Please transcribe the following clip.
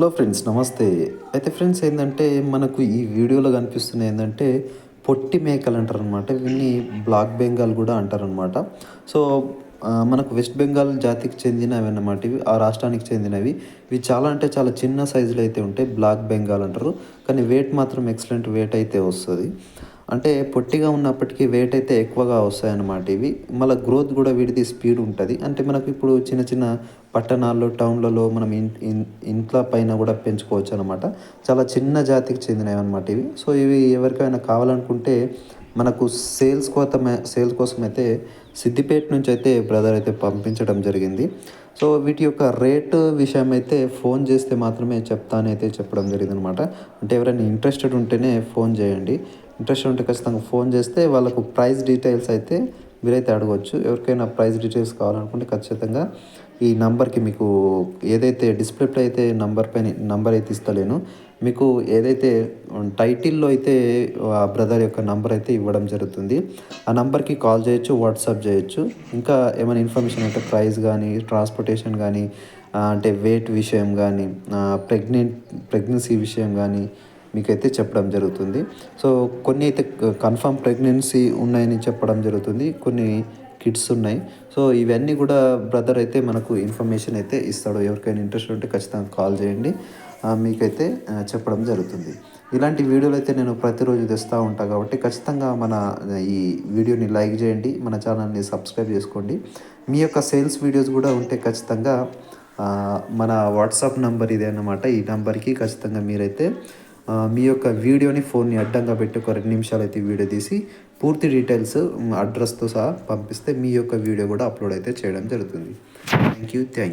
Hello friends నమస్తే. అయితే friends ఏంటంటే మనకు ఈ వీడియోలో కనిపిస్తుంది ఏంటంటే పొట్టి మేకలు అంటారు అనమాట వీన్ని బ్లాక్ బెంగాల్ కూడా అంటారనమాట సో మనకు వెస్ట్ బెంగాల్ జాతికి చెందినవి అన్నమాట ఇవి ఆ రాష్ట్రానికి చెందినవి. ఇవి చాలా అంటే చాలా చిన్న సైజులో అయితే ఉంటాయి బ్లాక్ బెంగాల్ అంటారు. కానీ వెయిట్ మాత్రం ఎక్సలెంట్ వెయిట్ అయితే వస్తుంది. అంటే పొట్టిగా ఉన్నప్పటికీ వెయిట్ అయితే ఎక్కువగా వస్తాయన్నమాట ఇవి. మళ్ళీ గ్రోత్ కూడా వీటిది స్పీడ్ ఉంటుంది. అంటే మనకు ఇప్పుడు చిన్న చిన్న పట్టణాల్లో టౌన్లలో మనం ఇన్ ఇన్ ఇంట్లో పైన కూడా పెంచుకోవచ్చు అనమాట చాలా చిన్న జాతికి చెందినవి అనమాట ఇవి. సో ఇవి ఎవరికైనా కావాలనుకుంటే మనకు సేల్స్ కోసం సేల్స్ కోసం అయితే సిద్దిపేట నుంచి అయితే బ్రదర్ అయితే పంపించడం జరిగింది. సో వీటి యొక్క రేటు విషయం అయితే ఫోన్ చేస్తే మాత్రమే చెప్తానైతే చెప్పడం జరిగింది అనమాట అంటే ఎవరైనా ఇంట్రెస్టెడ్ ఉంటేనే ఫోన్ చేయండి. ఇంట్రెస్ట్ ఉంటే ఖచ్చితంగా ఫోన్ చేస్తే వాళ్ళకు ప్రైస్ డీటెయిల్స్ అయితే మీరైతే అడగవచ్చు ఎవరికైనా ప్రైస్ డీటెయిల్స్ కావాలనుకుంటే ఖచ్చితంగా ఈ నంబర్కి మీకు ఏదైతే డిస్ప్లేలో అయితే నంబర్ పైన నంబర్ అయితే ఇస్తలేను. మీకు ఏదైతే టైటిల్లో అయితే ఆ బ్రదర్ యొక్క నంబర్ అయితే ఇవ్వడం జరుగుతుంది. ఆ నంబర్కి కాల్ చేయొచ్చు వాట్సాప్ చేయొచ్చు. ఇంకా ఏమైనా ఇన్ఫర్మేషన్ అంటే ప్రైస్ కానీ ట్రాన్స్పోర్టేషన్ కానీ అంటే వెయిట్ విషయం కానీ ప్రెగ్నెంట్ ప్రెగ్నెన్సీ విషయం కానీ మీకైతే చెప్పడం జరుగుతుంది. సో కొన్ని అయితే కన్ఫర్మ్ ప్రెగ్నెన్సీ ఉన్నాయని చెప్పడం జరుగుతుంది. కొన్ని కిడ్స్ ఉన్నాయి. సో ఇవన్నీ కూడా బ్రదర్ అయితే మనకు ఇన్ఫర్మేషన్ అయితే ఇస్తాడు. ఎవరికైనా ఇంట్రెస్ట్ ఉంటే ఖచ్చితంగా కాల్ చేయండి. మీకైతే చెప్పడం జరుగుతుంది. ఇలాంటి వీడియోలు అయితే నేను ప్రతిరోజు తెస్తూ ఉంటాను కాబట్టి ఖచ్చితంగా మన ఈ వీడియోని లైక్ చేయండి. మన ఛానల్ని సబ్స్క్రైబ్ చేసుకోండి. మీ యొక్క సేల్స్ వీడియోస్ కూడా ఉంటే ఖచ్చితంగా మన వాట్సాప్ నంబర్ ఇదే అన్నమాట. ఈ నంబర్కి ఖచ్చితంగా మీరైతే మీ యొక్క వీడియోని ఫోన్ని అడ్డంగా పెట్టి ఒక రెండు నిమిషాలు అయితే వీడియో తీసి పూర్తి డీటెయిల్స్ అడ్రస్తో సహా పంపిస్తే మీ యొక్క వీడియో కూడా అప్లోడ్ అయితే చేయడం జరుగుతుంది. Thank you thank you